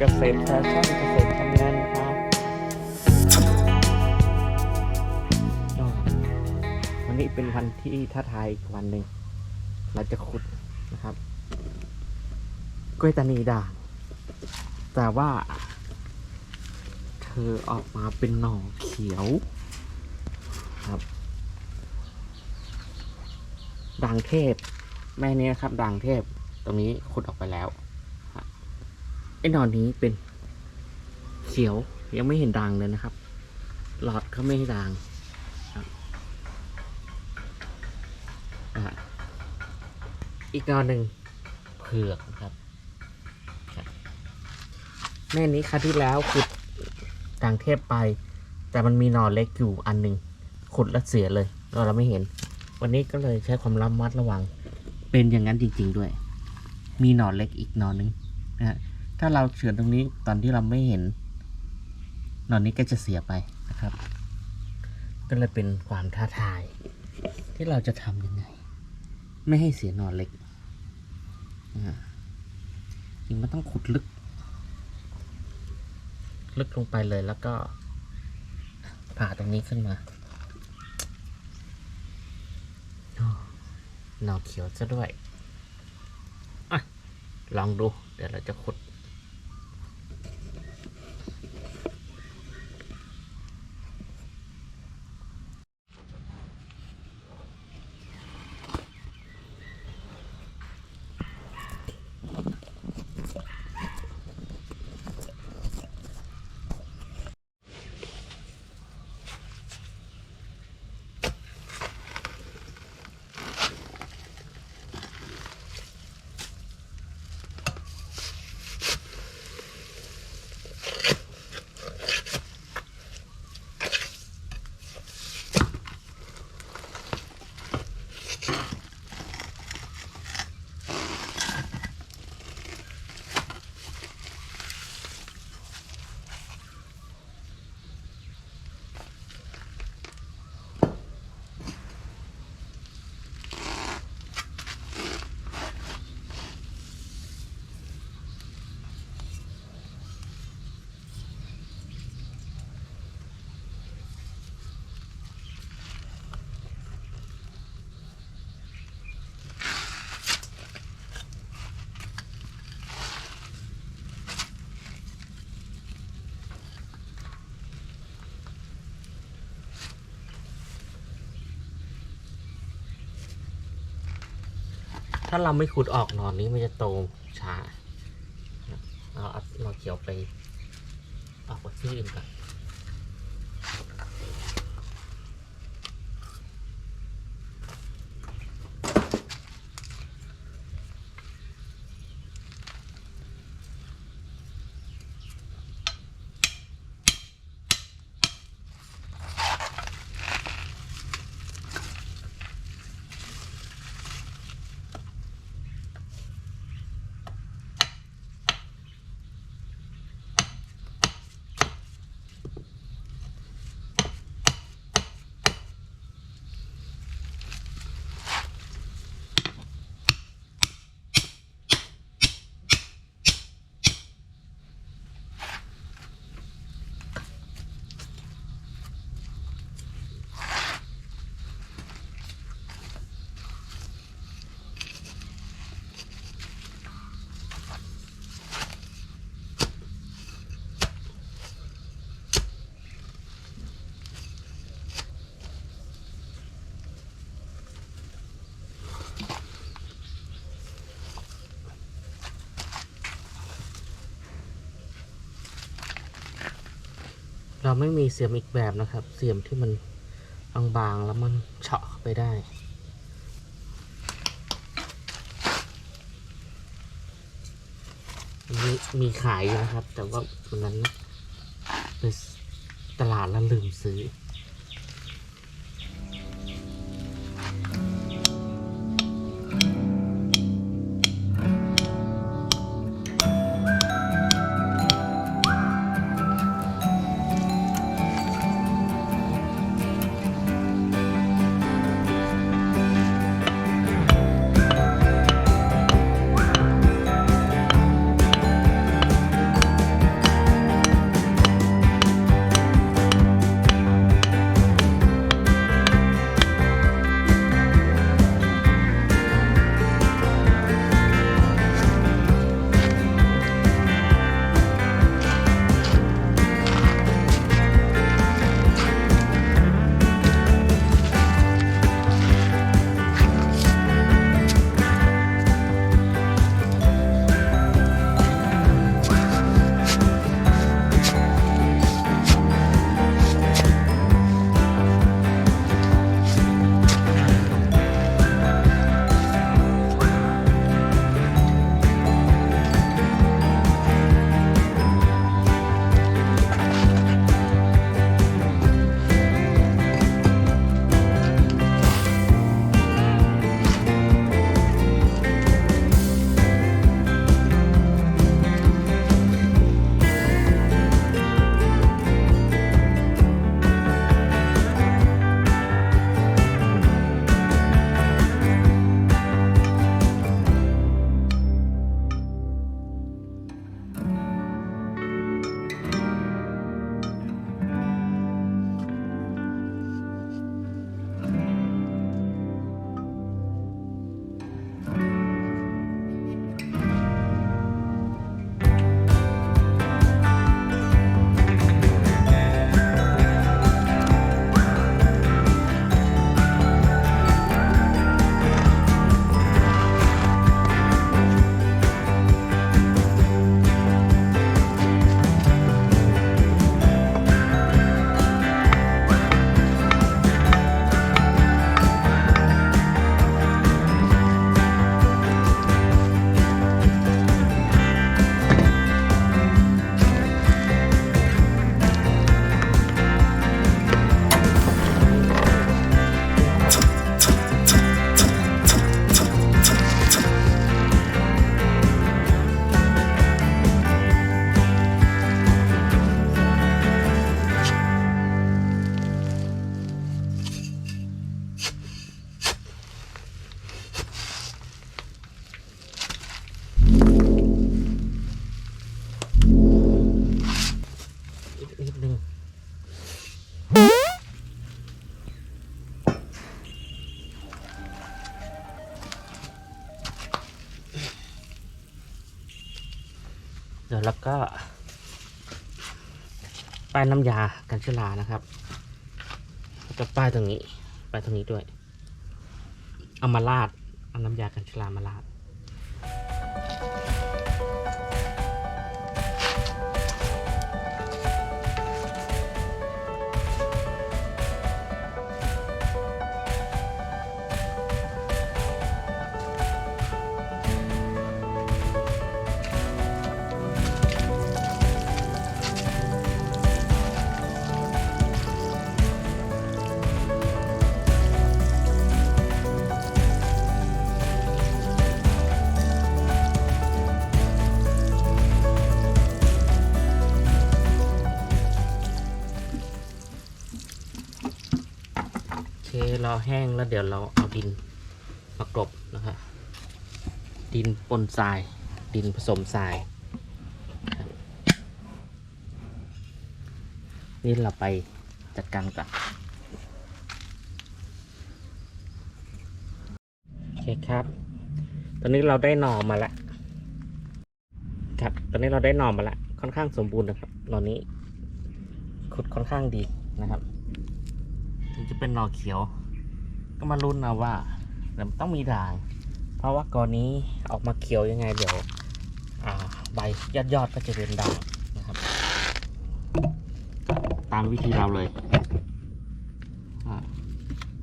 เกษตรแฟชั่นเกษตรทำงานครับวันนี้เป็นวันที่ท้าทายอีกวันหนึ่งเราจะขุดนะครับกล้วยตานีด่างแต่ว่า เธอออกมาเป็นหน่อเขียวครับด่างเทพแม่นี้นะครับด่างเทพตรงนี้ขุดออกไปแล้ว ไอ้นอนนี้เป็นเขียวยังไม่เห็นด่างเลยนะครับ หลอดเขาไม่ให้ด่างอีกนอนหนึ่งเผือกนะครับ แม่นี้ครั้งที่แล้วขุดด่างเทพไป แต่มันมีหนอนเล็กอยู่อันหนึ่งขุดแล้วเสียเลย เราเราไม่เห็น วันนี้ก็เลยใช้ความระมัดระวัง เป็นอย่างนั้นจริง ๆด้วย มีหนอนเล็กอีกหนอนหนึ่งนะฮะ ถ้าเราเฉือนตรงนี้ตอนที่เราไม่เห็นหนอนนี้ก็จะเสียไปนะครับ ก็เลยเป็นความท้าทาย ที่เราจะทำยังไง ไม่ให้เสียนอนเล็กจริงมันต้องขุดลึก ลึกลงไปเลยแล้วก็ผ่าตรงนี้ขึ้นมาหน่อเขียวซะด้วยอะลองดู เดี๋ยวเราจะขุด ถ้าเราไม่ขุดออกหนอนนี้มันจะโตช้า เอาเอาหนอเขียวไปออกไปที่อื่นก่อน เราไม่มีเสียมอีกแบบนะครับ เสียมที่มันบางๆแล้วมันเฉาะเข้าไปได้มีมีขายอยู่นะครับ แต่ว่าวันนั้นไปตลาดแล้วลืมซื้อ แล้วก็ป้ายน้ำยากันเชื้อรานะครับแล้วก็ป้ายตรงนี้ป้ายตรงนี้ด้วย เอามาลาดเอาน้ำยากันเชื้อรามาลาด รอแห้งแล้วเดี๋ยวเราเอาดินมากรบนะครับดินปนทราย ดินผสมทราย นี่เราไปจัดการก่อนโอเคครับ ตอนนี้เราได้หน่อมาแล้วครับ ตอนนี้เราได้หน่อมาแล้วค่อนข้างสมบูรณ์นะครับหน่อนี้ขุดค่อนข้างดีนะครับ จะเป็นหน่อเขียว ก็มาลุ้นเอาว่าเดี๋ยวมันต้องมีด่าง เพราะว่าก่อนนี้ออกมาเขียวยังไงเดี๋ยวใบยอดยอดๆก็จะเป็นด่างนะครับ ตามวิธีเราเลย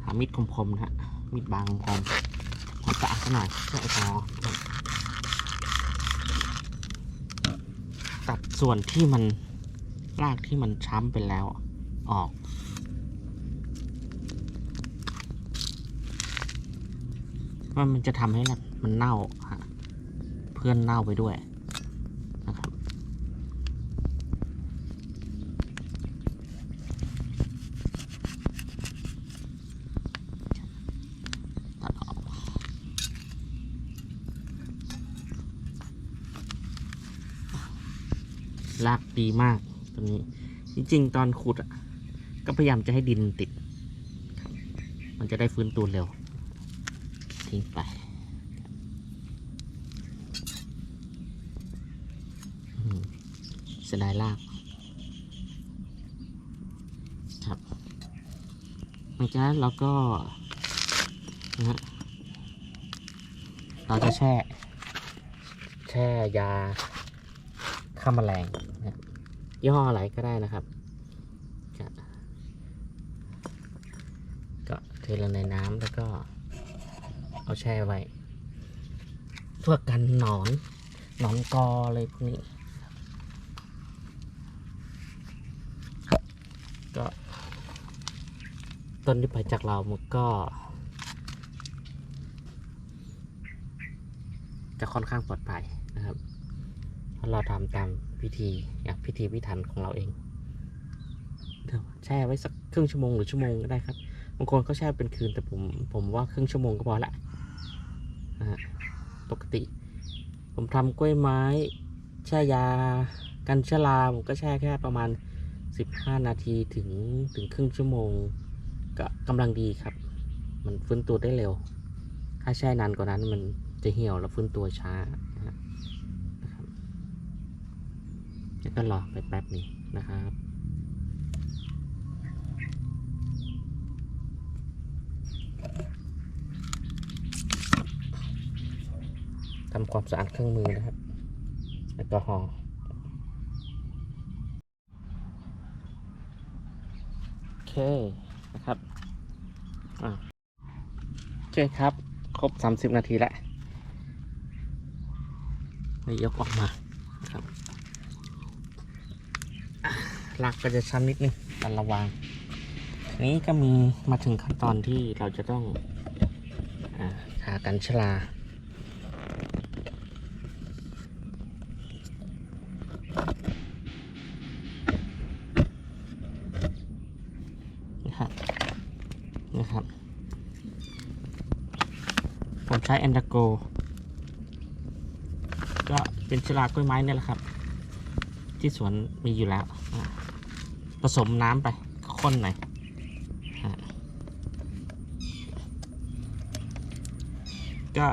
หามีดคมๆนะฮะมีดบางคมๆขอสะอาดซะหน่อยเพื่อแอลกอฮอล์ตัดส่วนที่มันรากที่มันช้ำไปแล้วออก ว่า มันจะทำให้นะมันเน่าฮะเพื่อนเน่าไปด้วยนะครับ ตัดออกลากดีมากตรงนี้ จริงๆ ตอนขุดอะ ก็พยายามจะให้ดินติด มันจะได้ฟื้นตัวเร็ว ทิ้งไปสียดายลากครับหลังจากนั้นเราก็นะฮะเราจะแช่ แช่ยาฆ่าแมลงนะยี่ห้ออะไรก็ได้นะครับจะก็เทลงในน้ำแล้วก็ เอา แช่ไว้ เพื่อกันหนอน หนอนกอเลยพวกนี้ ก็ต้นที่ไปจากเรามันก็ จะค่อนข้างปลอดภัยนะครับเพราะเราทำตามพิธีอย่างพิธีพิถันของเราเองเดี๋ยวแช่ไว้สักครึ่งชั่วโมงหรือชั่วโมงก็ได้ครับบางคนเขาแช่เป็นคืนแต่ผมผมว่าครึ่งชั่วโมงก็พอละ นะฮะปกติ ผมทำกล้วยไม้แช่ยากันชื้อราผมก็แช่แค่ประมาณ 15 นาทีถึงถึงครึ่งชั่วโมงก็กำลังดีครับ มันฟื้นตัวได้เร็ว ถ้าแช่นานกว่านั้นมันจะเหี่ยวแล้วฟื้นตัวช้านะครับแล้วก็รอไปแป๊บนึงนะครับ ทำความสะอาดเครื่องมือนะครับแอลกอฮอล์โอเคนะครับอะโอเคครับ ครบ 30 นาทีแล้วนี่ยกออกมาครับอะลากก็จะช้ำนิดนึงต้องระวังนี้ก็มีมาถึงขั้นตอนที่เราจะต้องอาทากันชลา นะครับ นะครับ ผมใช้แอนดาโก ก็เป็นชลากล้วยไม้นี่แหละครับ ที่สวนมีอยู่แล้ว ผสมน้ำไปข้นหน่อยก็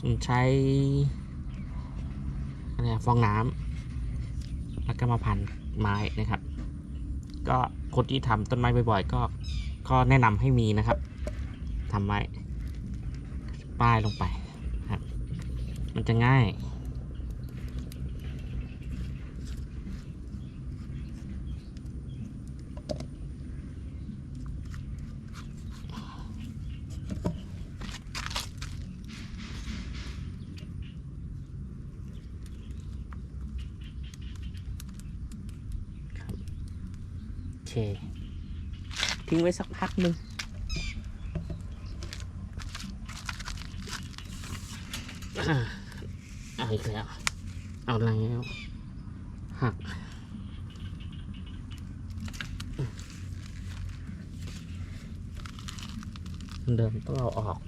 ผมใช้เนี่ยฟองน้ำแล้วก็มาพันไม้นะครับ ก็คนที่ทำต้นไม้บ่อยๆ ก็ก็แนะนำให้มีนะครับทำไว้ ป้ายลงไปครับ มันจะง่ายเคทิ้งไว้สักพักหนึ่งอะเอาอีก แล้ว เอาแล้วหักเดิมต้องเอาออก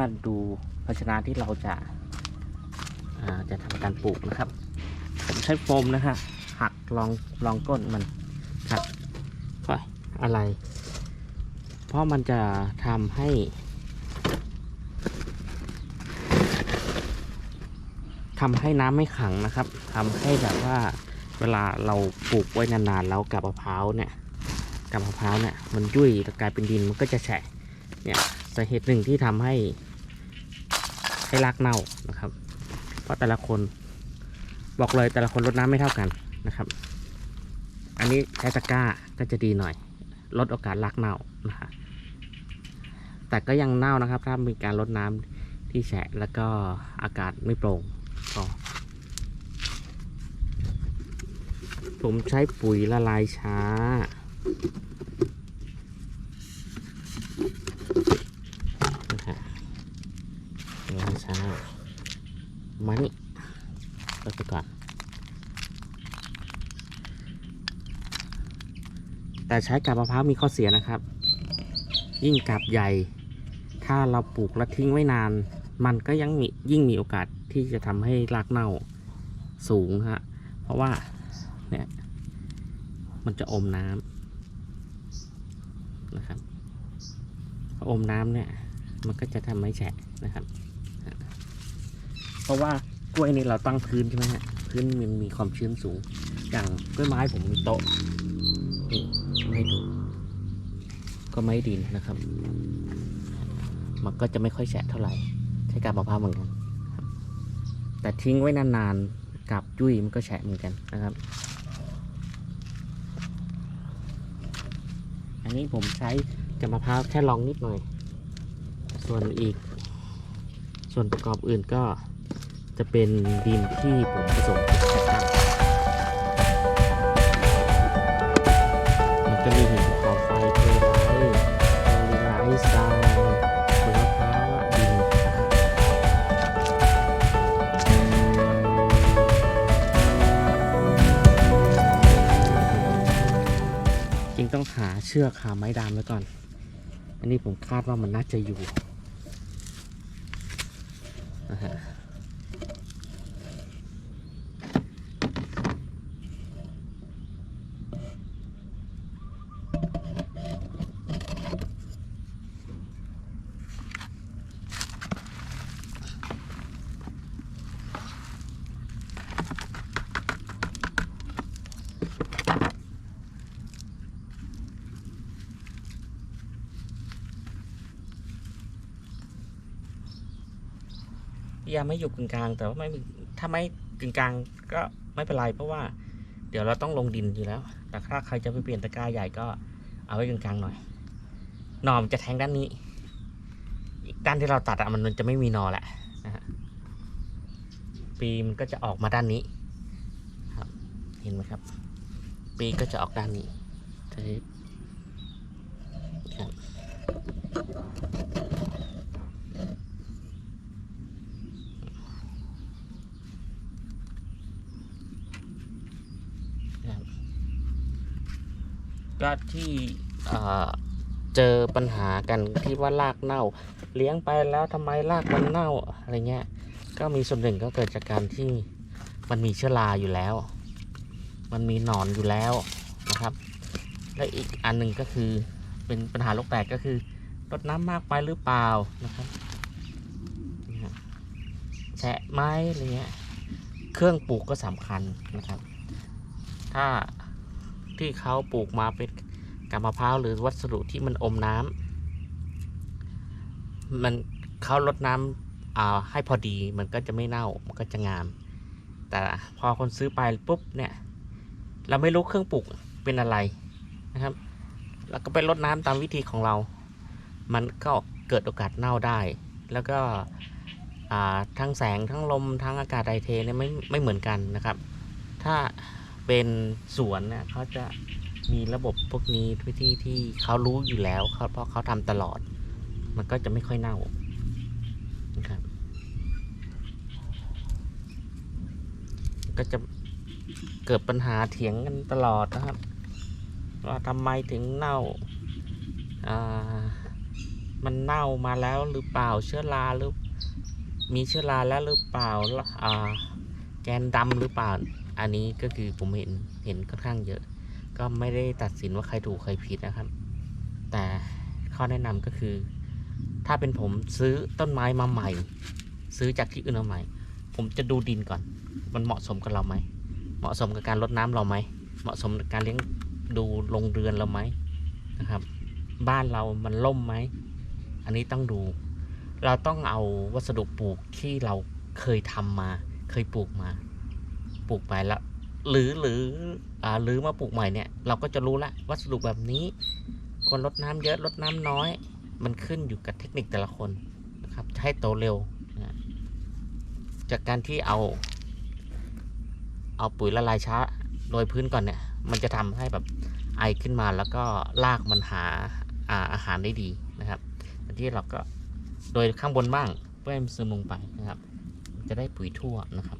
มาดูภาชนะที่เราจะาจะทำการปลูกนะครับ ผมใช้โฟมนะฮะหักลองลองก้นมันครับเพราะอะไร เพราะมันจะทำให้ทำให้น้ำไม่ขังนะครับทำให้แบบว่าเวลาเราปลูกไว้นานๆแล้วกับมะพร้าวเนี่ยกับมะพร้าวเนี่ยมันยุ่ยกลายเป็นดินมันก็จะแฉะเนี่ยสาเหตุหนึ่งที่ทำให้ ให้รากเน่านะครับ เพราะแต่ละคนบอกเลยแต่ละคนรดน้ำไม่เท่ากันนะครับ อันนี้ใช้ตะกร้าก็จะดีหน่อย ลดโอกาสรากเน่านะฮะแต่ก็ยังเน่านะครับ ถ้ามีการลดน้ำที่แฉะแล้วก็อากาศไม่โปร่งก็ผมใช้ปุ๋ยละลายช้า นะฮะล้างช้า มานี่เปิดไปก่อนแต่ใช้กาบมะพร้าวมีข้อเสียนะครับ ยิ่งกาบใหญ่ ถ้าเราปลูกแล้วทิ้งไว้นาน มันก็ยังมียิ่งมีโอกาสที่จะทำให้รากเน่าสูงฮะเพราะว่าเนี่ยมันจะอมน้ำนะครับอมน้ำเนี่ยมันก็จะทำให้แฉะนะครับ ราะว่ากล้วยนี่เราตั้งพื้นใช่ไหมฮะพื้นมันมีความชื้นสูง อย่างกล้วยไม้ผมมีโต๊ะนี่ไม่ดูก็ไม่ดินนะครับ มันก็จะไม่ค่อยแฉะเท่าไหร่ ใช้กาบมะพร้าวเหมือนกันแต่ทิ้งไว้นานๆกับจุ้ยมันก็แฉะเหมือนกันนะครับ อันนี้ผมใช้กาบมะพร้าวแค่ลองนิดหน่อย ส่วนอีก ส่วนประกอบอื่นก็ จะเป็นดินที่ผมผสมกับแคคตัสมันก็มีหินภูเขาไฟเทไลท์โพลีไลท์ทรายผลมะพร้าดินจริงต้องหาเชือกหาไม้ดามไว้ก่อน อันนี้ผมคาดว่ามันน่าจะอยู่นะฮะ ยังไม่อยู่กึ่งกลาง แต่ว่าไม่ถ้าไม่กึ่งกลางก็ไม่เป็นไรเพราะว่า เดี๋ยวเราต้องลงดินอยู่แล้ว แต่ถ้าใครจะไปเปลี่ยนตะกร้าใหญ่ก็เอาไว้กึ่งกลางหน่อยหนอมจะแทงด้านนี้ อีกด้านที่เราตัดอะมันจะไม่มีหนอแหละนะฮะปีมันก็จะออกมาด้านนี้ครับ เห็นไหมครับ ปีก็จะออกด้านนี้ใช่ครับ ก็ที่เจอปัญหากันที่ว่ารากเน่า เลี้ยงไปแล้วทำไมรากมันเน่าอะไรเงี้ย ก็มีส่วนหนึ่งก็เกิดจากการที่มันมีเชื้อราอยู่แล้ว มันมีหนอนอยู่แล้วนะครับ และอีกอันหนึ่งก็คือเป็นปัญหาโรคแตกก็คือรดน้ำมากไปหรือเปล่านะครับแฉะไหมอะไรเงี้ย เครื่องปลูกก็สำคัญนะครับ ถ้า ที่เขาปลูกมาเป็นกาบมะพร้าวหรือวัสดุที่มันอมน้ำมันเขาลดน้ำอ่าให้พอดีมันก็จะไม่เน่ามันก็จะงาม แต่พอคนซื้อไปปุ๊บเนี่ย เราไม่รู้เครื่องปลูกเป็นอะไรนะครับ แล้วก็ไปรดน้ำตามวิธีของเรา มันก็เกิดโอกาสเน่าได้ แล้วก็ทั้งแสงทั้งลมทั้งอากาศไดเทเนี่ยไม่ไม่เหมือนกันนะครับ ถ้า เป็นสวนเนี่ยเขาจะมีระบบพวกนี้วิธีที่เขารู้อยู่แล้วเขาเพราะเขาทำตลอด มันก็จะไม่ค่อยเน่านะครับก็จะเกิดปัญหาเถียงกันตลอดนะครับ ว่าทำไมถึงเน่าอ่ามันเน่ามาแล้วหรือเปล่าเชื้อราหรือมีเชื้อราแล้วหรือเปล่าอ่าแกนดำหรือเปล่า อันนี้ก็คือผมเห็นเห็นค่อนข้างเยอะ ก็ไม่ได้ตัดสินว่าใครถูกใครผิดนะครับ แต่ข้อแนะนำก็คือ ถ้าเป็นผมซื้อต้นไม้มาใหม่ ซื้อจากที่อื่นมาใหม่ ผมจะดูดินก่อน มันเหมาะสมกับเราไหมเหมาะสมกับการรดน้ำเราไหมเหมาะสมกับการเลี้ยงดูโรงเรือนเราไหมนะครับ บ้านเรามันล่มไหมอันนี้ต้องดู เราต้องเอาวัสดุปลูกที่เราเคยทำมา เคยปลูกมา ปลูกไปแล้วหรือหรืออ่าหรือมาปลูกใหม่เนี่ย เราก็จะรู้ละวัสดุแบบนี้ควรลดน้ำเยอะลดน้ำน้อย มันขึ้นอยู่กับเทคนิคแต่ละคนนะครับให้โตเร็วนะจากการที่เอา เอาปุ๋ยละลายช้าโดยพื้นก่อนเนี่ย มันจะทำให้แบบไอขึ้นมาแล้วก็รากมันหาอาอาหารได้ดีนะครับแต่ที่เราก็โดยข้างบนบ้างเพื่อให้มันซึมลงไปนะครับ จะได้ปุ๋ยทั่วนะครับ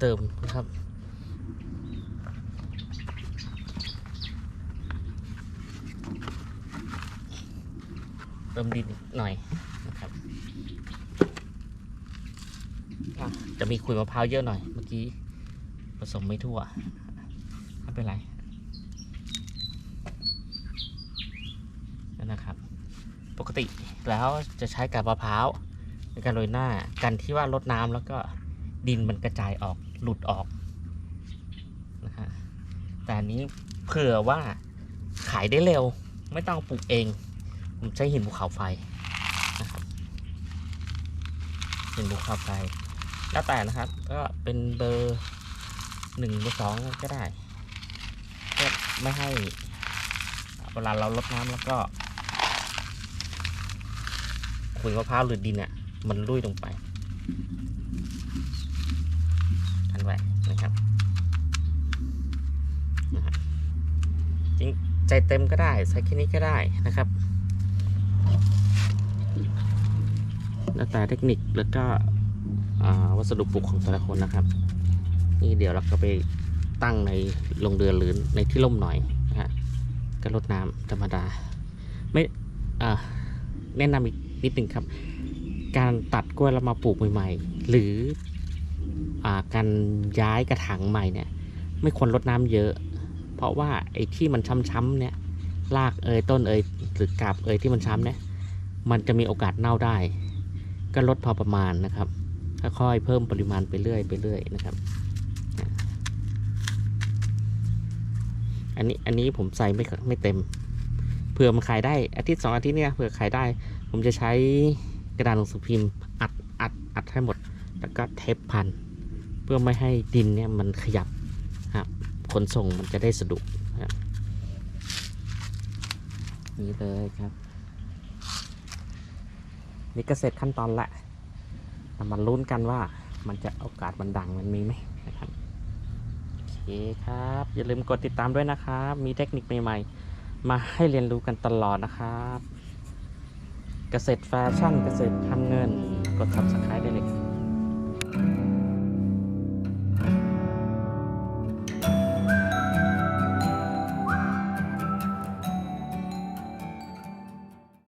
เติมนะครับ เติมดินหน่อยนะครับจะมีขุยมะพร้าวเยอะหน่อยเมื่อกี้ผสมไม่ทั่วไม่เป็นไรนั่นนะครับ ปกติแล้วจะใช้กับมะพร้าวในการโรยหน้ากันที่ว่าลดน้ำแล้วก็ดินมันกระจายออก หลุดออกนะฮะแต่อันนี้เผื่อว่าขายได้เร็ว ไม่ต้องปลูกเอง ผมใช้หินภูเขาไฟนะครับหินภูเขาไฟแล้วแต่นะครับ ก็เป็นเบอร์หนึ่งเบอร์สองก็ได้ก็ไม่ให้เวลาเราลดน้ำแล้วก็ขุยมะพร้าวหรือดินเนี่ยมันลุยลงไป ทันไว้นะครับนะฮะจริง ใจเต็มก็ได้ ใส่แค่นี้ก็ได้นะครับ แล้วแต่เทคนิคแล้วก็วัสดุปลูกของแต่ละคนนะครับ นี่เดี๋ยวเราก็ไปตั้งในโรงเรือนหรือในที่ร่มหน่อยนะฮะก็รดน้ำธรรมดา ไม่อ่แนะนำอีกนิดหนึ่งครับ การตัดกล้วยแล้วมาปลูกใหม่ๆ หรืออการย้ายกระถางใหม่เนี่ย ไม่ควรลดน้ำเยอะ เพราะว่าไอ้ที่มันช้ำๆเนี่ยรากเอยต้นเอยหรือกาบเอยที่มันช้ำเนี่ยมันจะมีโอกาสเน่าได้ ก็ลดพอประมาณนะครับค่อยๆเพิ่มปริมาณไปเรื่อยไปเรื่อยนะครับ อันนี้อันนี้ผมใส่ไม่ไม่เต็มเผื่อมันขายได้อาทิตย์สองอาทิตย์เนี่ยเผื่อขายได้ ผมจะใช้กระดาษหนังสือพิมพ์อัดอัดอัดให้หมด แล้วก็เทปพันเพื่อไม่ให้ดินเนี่ยมันขยับ ขนส่งมันจะได้สะดวกนี่เลยครับ นี่ก็เสร็จขั้นตอนละเรามาลุ้นกันว่ามันจะโอกาสมันดังมันมีไหมนะครับโอเคครับ อย่าลืมกดติดตามด้วยนะครับ มีเทคนิคใหม่ๆ มาให้เรียนรู้กันตลอดนะครับ เกษตรแฟชั่นเกษตรทำเงิน กด subscribe ได้เลยครับ